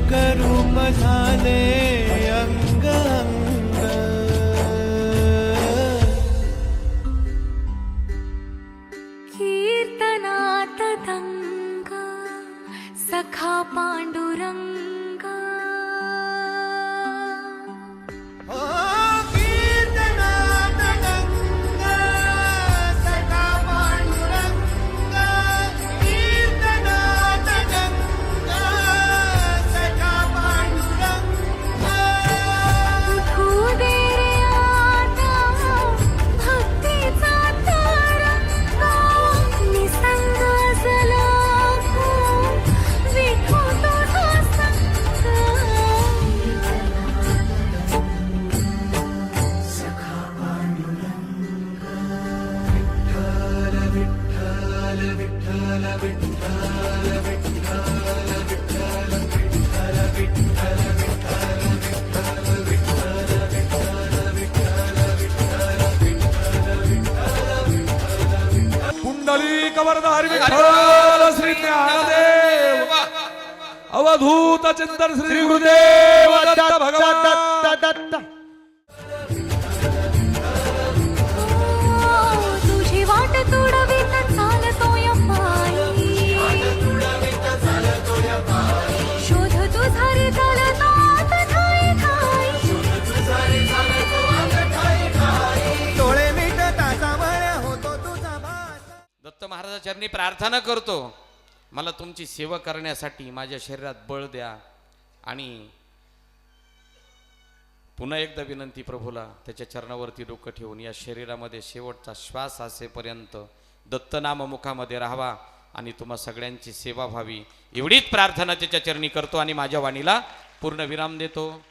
एक रूप झाले अंग अंग. कीर्तनात दंग सखा पांडुरंग कुंडली कवरधारी विठ्ठल श्री ज्ञानदेव अवधूत चिंतन श्री गुरुदेव दत्त भगवान दत्त महाराजाचरणी प्रार्थना करतो. मला तुमची सेवा करण्यासाठी माझ्या शरीरात बळ द्या. आणि पुन्हा एकदा विनंती प्रभूला त्याच्या चरणावरती डोकं ठेवून या शरीरामध्ये शेवटचा श्वास असेपर्यंत दत्तनाम मुखामध्ये राहावा आणि तुम्हा सगळ्यांची सेवा व्हावी. एवढीच प्रार्थना त्याच्या चरणी करतो आणि माझ्या वाणीला पूर्ण विराम देतो.